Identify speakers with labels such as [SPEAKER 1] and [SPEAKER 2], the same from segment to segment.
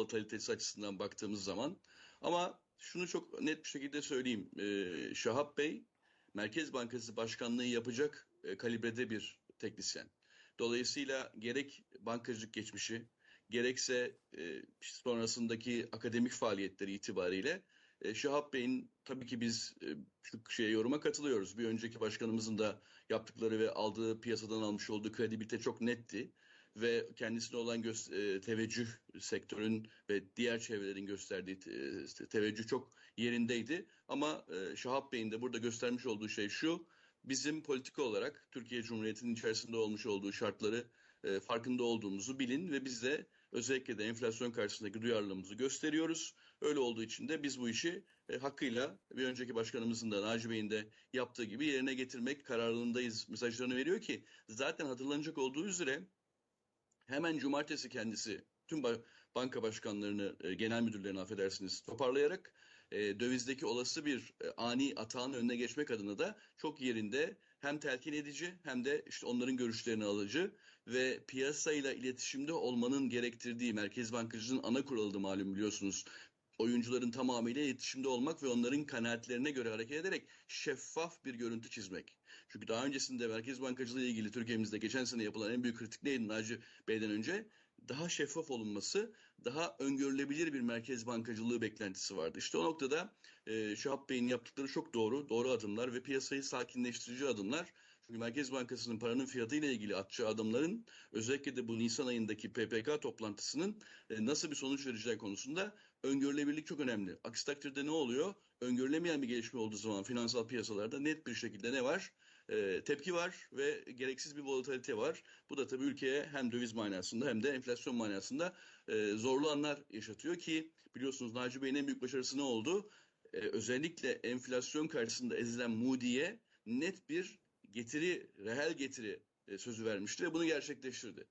[SPEAKER 1] volatilitesi açısından baktığımız zaman. Ama şunu çok net bir şekilde söyleyeyim. E, Şahap Bey Merkez Bankası Başkanlığı yapacak e, kalibrede bir teknisyen. Dolayısıyla gerek bankacılık geçmişi, gerekse e, sonrasındaki akademik faaliyetleri itibariyle e, Şahap Bey'in tabii ki biz e, şu şeye yoruma katılıyoruz. Bir önceki başkanımızın da yaptıkları ve aldığı piyasadan almış olduğu kredibilite çok netti ve kendisine olan e, teveccüh sektörün ve diğer çevrelerin gösterdiği e, teveccüh çok yerindeydi. Ama e, Şahap Bey'in de burada göstermiş olduğu şey şu bizim politika olarak Türkiye Cumhuriyeti'nin içerisinde olmuş olduğu şartları e, farkında olduğumuzu bilin ve biz de özellikle de enflasyon karşısındaki duyarlılığımızı gösteriyoruz. Öyle olduğu için de biz bu işi e, hakkıyla bir önceki başkanımızın da Naci Bey'in de yaptığı gibi yerine getirmek kararlılığındayız mesajlarını veriyor ki zaten hatırlanacak olduğu üzere hemen cumartesi kendisi tüm banka başkanlarını, e, genel müdürlerini affedersiniz toparlayarak e, dövizdeki olası bir e, ani atağın önüne geçmek adına da çok yerinde hem telkin edici hem de işte onların görüşlerini alıcı ve piyasayla iletişimde olmanın gerektirdiği Merkez Bankacılığın ana kuralı malum biliyorsunuz oyuncuların tamamıyla iletişimde olmak ve onların kanaatlerine göre hareket ederek şeffaf bir görüntü çizmek. Çünkü daha öncesinde Merkez Bankacılığı ile ilgili Türkiye'mizde geçen sene yapılan en büyük kritik neydi Naci Bey'den önce? Daha şeffaf olunması, daha öngörülebilir bir merkez bankacılığı beklentisi vardı. İşte o noktada e, Şahap Bey'in yaptıkları çok doğru, doğru adımlar ve piyasayı sakinleştirici adımlar. Çünkü Merkez Bankası'nın paranın fiyatı ile ilgili atacağı adımların özellikle de bu Nisan ayındaki PPK toplantısının e, nasıl bir sonuç vereceği konusunda öngörülebilirlik çok önemli. Aksi takdirde ne oluyor? Öngörülemeyen bir gelişme olduğu zaman finansal piyasalarda net bir şekilde ne var? E, tepki var ve gereksiz bir volatilite var. Bu da tabii ülkeye hem döviz manasında hem de enflasyon manasında e, zorlu anlar yaşatıyor ki biliyorsunuz Naci Bey'in en büyük başarısı ne oldu? E, özellikle enflasyon karşısında ezilen Moody'ye net bir getiri, reel getiri e, sözü vermişti ve bunu gerçekleştirdi.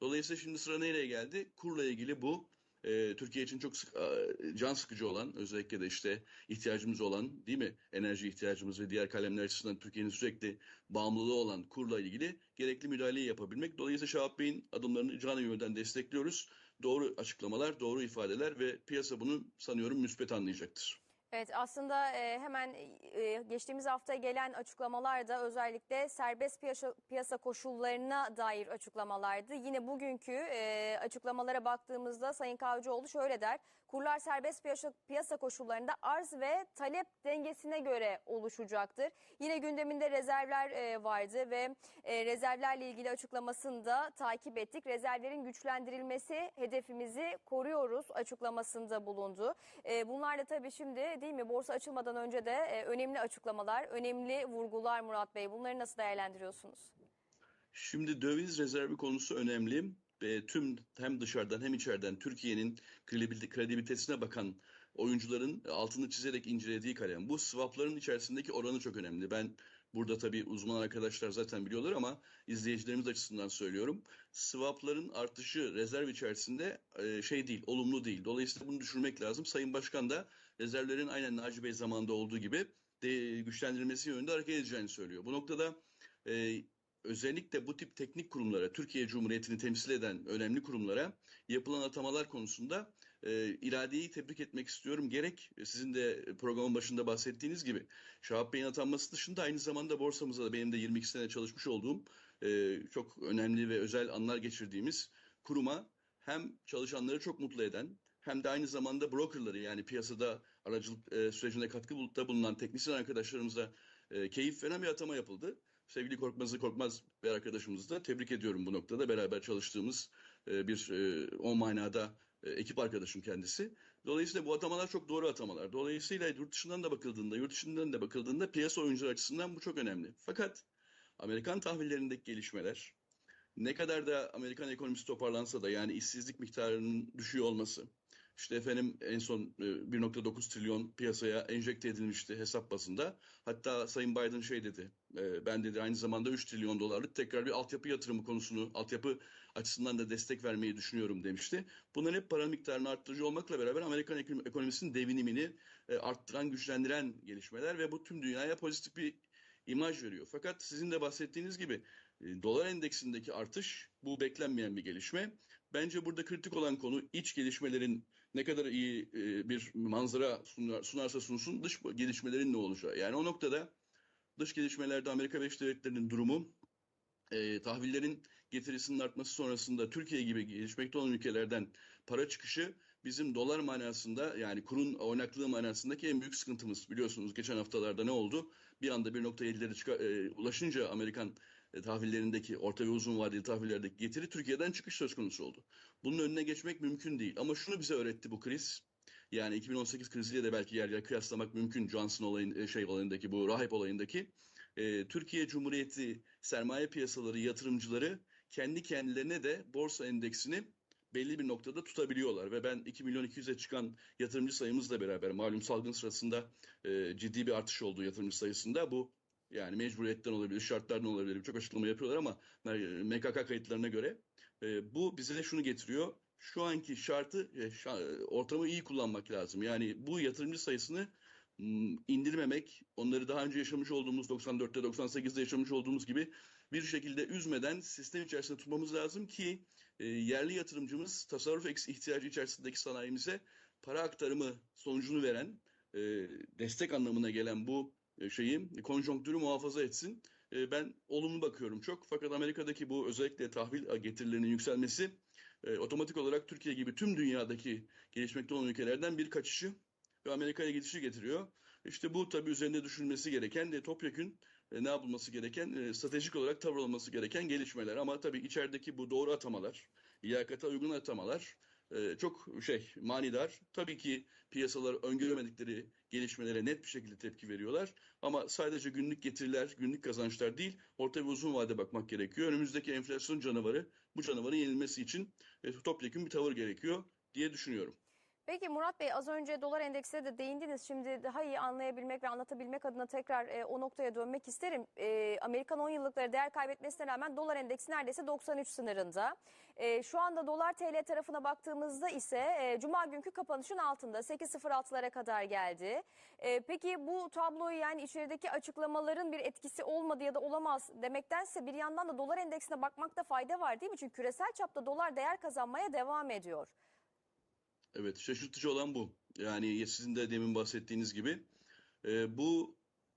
[SPEAKER 1] Dolayısıyla şimdi sıra nereye geldi? Kurla ilgili bu e, Türkiye için çok sık, e, can sıkıcı olan özellikle de işte ihtiyacımız olan değil mi enerji ihtiyacımız ve diğer kalemler açısından Türkiye'nin sürekli bağımlılığı olan kurla ilgili gerekli müdahaleyi yapabilmek. Dolayısıyla Şahap Bey'in adımlarını canı yönden destekliyoruz. Doğru açıklamalar, doğru ifadeler ve piyasa bunu sanıyorum müspet anlayacaktır.
[SPEAKER 2] Evet aslında e, hemen e, geçtiğimiz hafta gelen açıklamalar da özellikle serbest piyasa, piyasa koşullarına dair açıklamalardı. Yine bugünkü e, açıklamalara baktığımızda Sayın Kavcıoğlu şöyle der. Kurlar serbest piyasa, piyasa koşullarında arz ve talep dengesine göre oluşacaktır. Yine gündeminde rezervler vardı ve rezervlerle ilgili açıklamasını da takip ettik. Rezervlerin güçlendirilmesi hedefimizi koruyoruz açıklamasında bulundu. Bunlar da tabii şimdi değil mi? Borsa açılmadan önce de e, önemli açıklamalar, önemli vurgular Murat Bey. Bunları nasıl değerlendiriyorsunuz?
[SPEAKER 1] Şimdi döviz rezervi konusu önemli. E, tüm hem dışarıdan hem içeriden Türkiye'nin kredibilitesine bakan oyuncuların altını çizerek incelediği kalem. Bu swapların içerisindeki oranı çok önemli. Ben burada tabii uzman arkadaşlar zaten biliyorlar ama izleyicilerimiz açısından söylüyorum. Swapların artışı rezerv içerisinde e, şey değil, olumlu değil. Dolayısıyla bunu düşürmek lazım. Sayın Başkan da rezervlerin aynen Naci Bey zamanında olduğu gibi de güçlendirilmesi yönünde hareket edeceğini söylüyor. Bu noktada e, özellikle bu tip teknik kurumlara, Türkiye Cumhuriyeti'ni temsil eden önemli kurumlara yapılan atamalar konusunda e, iradeyi tebrik etmek istiyorum. Gerek sizin de programın başında bahsettiğiniz gibi Şahap Bey'in atanması dışında aynı zamanda borsamızda da benim de 22 sene çalışmış olduğum e, çok önemli ve özel anlar geçirdiğimiz kuruma hem çalışanları çok mutlu eden hem de aynı zamanda brokerları yani piyasada aracılık e, sürecinde katkı bulunan teknisyen arkadaşlarımıza e, keyif veren bir atama yapıldı. Sevgili Korkmaz'ı Korkmaz bir arkadaşımızı da tebrik ediyorum bu noktada. Beraber çalıştığımız e, bir e, o manada e, ekip arkadaşım kendisi. Dolayısıyla bu atamalar çok doğru atamalar. Dolayısıyla yurt dışından da bakıldığında, yurt dışından da bakıldığında piyasa oyuncuları açısından bu çok önemli. Fakat Amerikan tahvillerindeki gelişmeler ne kadar da Amerikan ekonomisi toparlansa da yani işsizlik miktarının düşüyor olması, işte efendim en son 1.9 e, trilyon piyasaya enjekte edilmişti hesap basında. Hatta Sayın Biden şey dedi, e, ben dedi aynı zamanda 3 trilyon dolarlık tekrar bir altyapı yatırımı konusunu, altyapı açısından da destek vermeyi düşünüyorum demişti. Bunların hep para miktarını arttırıcı olmakla beraber Amerikan ekonomisinin devinimini e, arttıran, güçlendiren gelişmeler ve bu tüm dünyaya pozitif bir imaj veriyor. Fakat sizin de bahsettiğiniz gibi dolar endeksindeki artış bu beklenmeyen bir gelişme. Bence burada kritik olan konu iç gelişmelerin ne kadar iyi e, bir manzara sunar, sunarsa sunsun dış gelişmelerin ne olacağı. Yani o noktada dış gelişmelerde Amerika Birleşik Devletleri'nin durumu e, tahvillerin getirisinin artması sonrasında Türkiye gibi gelişmekte olan ülkelerden para çıkışı bizim dolar manasında yani kurun oynaklığı manasındaki en büyük sıkıntımız. Biliyorsunuz geçen haftalarda ne oldu? Bir anda 1.7'lere çıkar, e, ulaşınca Amerikan e, tahvillerindeki orta ve uzun vadeli tahvillerdeki getiri Türkiye'den çıkış söz konusu oldu. Bunun önüne geçmek mümkün değil. Ama şunu bize öğretti bu kriz. Yani 2018 kriziyle de belki yer yer kıyaslamak mümkün. Johnson olayın e, şey olayındaki bu rahip olayındaki e, Türkiye Cumhuriyeti sermaye piyasaları yatırımcıları kendi kendilerine de borsa endeksini belli bir noktada tutabiliyorlar ve ben 2 milyon 200'e çıkan yatırımcı sayımızla beraber malum salgın sırasında e, ciddi bir artış olduğu yatırımcı sayısında bu yani mecburiyetten olabilir, şartlardan olabilir birçok açıklama yapıyorlar ama MKK kayıtlarına göre e, bu bize de şunu getiriyor. Şu anki şartı, e, şa- ortamı iyi kullanmak lazım. Yani bu yatırımcı sayısını indirmemek, onları daha önce yaşamış olduğumuz 94'te 98'de yaşamış olduğumuz gibi bir şekilde üzmeden sistem içerisinde tutmamız lazım ki e, yerli yatırımcımız tasarruf eks- ihtiyacı içerisindeki sanayimize para aktarımı sonucunu veren e, destek anlamına gelen bu şeyi konjonktürü muhafaza etsin. E, ben olumlu bakıyorum çok. Fakat Amerika'daki bu özellikle tahvil getirilerinin yükselmesi e, otomatik olarak Türkiye gibi tüm dünyadaki gelişmekte olan ülkelerden bir kaçışı ve Amerika'ya gidişi getiriyor. İşte bu tabii üzerinde düşünülmesi gereken de topyekün e, ne yapılması gereken, e, stratejik olarak tavır alınması gereken gelişmeler. Ama tabii içerideki bu doğru atamalar, liyakata uygun atamalar e, çok şey manidar. Tabii ki piyasalar öngöremedikleri gelişmelere net bir şekilde tepki veriyorlar. Ama sadece günlük getiriler, günlük kazançlar değil, orta ve uzun vade bakmak gerekiyor. Önümüzdeki enflasyon canavarı, bu canavarın yenilmesi için e, topyekun bir tavır gerekiyor diye düşünüyorum.
[SPEAKER 2] Peki Murat Bey az önce dolar endeksine de değindiniz. Şimdi daha iyi anlayabilmek ve anlatabilmek adına tekrar e, o noktaya dönmek isterim. E, Amerikan 10 yıllıkları değer kaybetmesine rağmen dolar endeksi neredeyse 93 sınırında. E, şu anda dolar TL tarafına baktığımızda ise e, cuma günkü kapanışın altında 8.06'lara kadar geldi. E, peki bu tabloyu yani içerideki açıklamaların bir etkisi olmadı ya da olamaz demektense bir yandan da dolar endeksine bakmakta fayda var değil mi? Çünkü küresel çapta dolar değer kazanmaya devam ediyor.
[SPEAKER 1] Evet, şaşırtıcı olan bu. Yani sizin de demin bahsettiğiniz gibi e, bu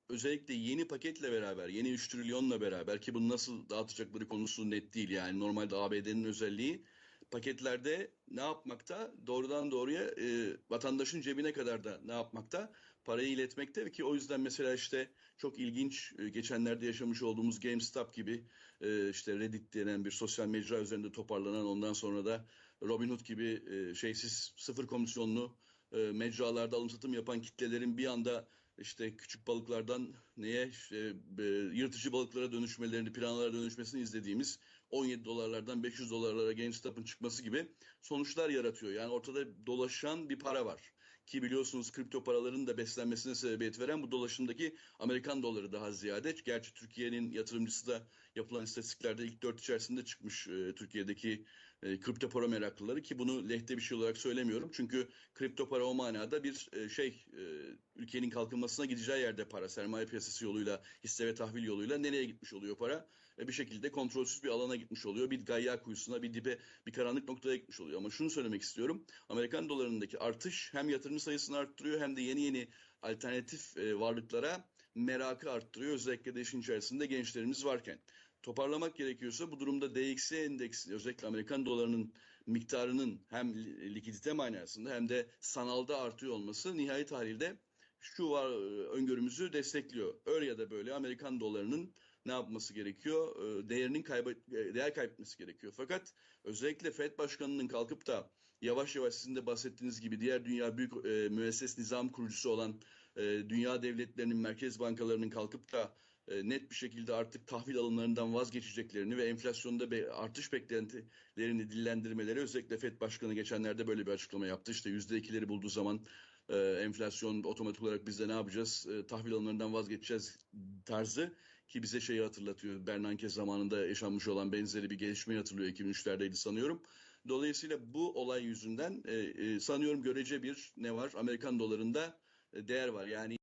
[SPEAKER 1] özellikle yeni paketle beraber, yeni 3 trilyonla beraber ki bunu nasıl dağıtacakları konusu net değil. Yani normalde ABD'nin özelliği paketlerde ne yapmakta? Doğrudan doğruya e, vatandaşın cebine kadar da ne yapmakta? Parayı iletmekte ki o yüzden mesela işte çok ilginç e, geçenlerde yaşamış olduğumuz GameStop gibi e, işte Reddit denen bir sosyal mecra üzerinde toparlanan ondan sonra da Robinhood gibi e, şeysiz sıfır komisyonlu e, mecralarda alım satım yapan kitlelerin bir anda işte küçük balıklardan neye işte, e, yırtıcı balıklara dönüşmelerini, piranlara dönüşmesini izlediğimiz 17 dolarlardan 500 dolarlara GameStop'ın çıkması gibi sonuçlar yaratıyor. Yani ortada dolaşan bir para var. Ki biliyorsunuz kripto paraların da beslenmesine sebebiyet veren bu dolaşımdaki Amerikan doları daha ziyade. Gerçi Türkiye'nin yatırımcısı da yapılan istatistiklerde ilk dört içerisinde çıkmış e, Türkiye'deki e, kripto para meraklıları ki bunu lehte bir şey olarak söylemiyorum. Çünkü kripto para o manada bir e, şey e, ülkenin kalkınmasına gideceği yerde para sermaye piyasası yoluyla hisse ve tahvil yoluyla nereye gitmiş oluyor para? E, bir şekilde kontrolsüz bir alana gitmiş oluyor. Bir gayya kuyusuna bir dibe bir karanlık noktaya gitmiş oluyor. Ama şunu söylemek istiyorum. Amerikan dolarındaki artış hem yatırımcı sayısını arttırıyor hem de yeni yeni alternatif e, varlıklara merakı arttırıyor. Özellikle de işin içerisinde gençlerimiz varken. Toparlamak gerekiyorsa bu durumda DXY endeksi özellikle Amerikan dolarının miktarının hem likidite manasında hem de sanalda artıyor olması nihayet halinde şu var öngörümüzü destekliyor. Öyle ya da böyle Amerikan dolarının ne yapması gerekiyor? Değerinin kaybı, değer kaybetmesi gerekiyor. Fakat özellikle Fed Başkanı'nın kalkıp da yavaş yavaş sizin de bahsettiğiniz gibi diğer dünya büyük e, müesses nizam kurucusu olan e, dünya devletlerinin merkez bankalarının kalkıp da e, net bir şekilde artık tahvil alımlarından vazgeçeceklerini ve enflasyonda be, artış beklentilerini dillendirmeleri özellikle FED Başkanı geçenlerde böyle bir açıklama yaptı. İşte yüzde ikileri bulduğu zaman e, enflasyon otomatik olarak biz de ne yapacağız? E, tahvil alımlarından vazgeçeceğiz tarzı ki bize şeyi hatırlatıyor. Bernanke zamanında yaşanmış olan benzeri bir gelişmeyi hatırlıyor. 2003'lerdeydi sanıyorum. Dolayısıyla bu olay yüzünden e, e, sanıyorum görece bir ne var? Amerikan dolarında e, değer var. Yani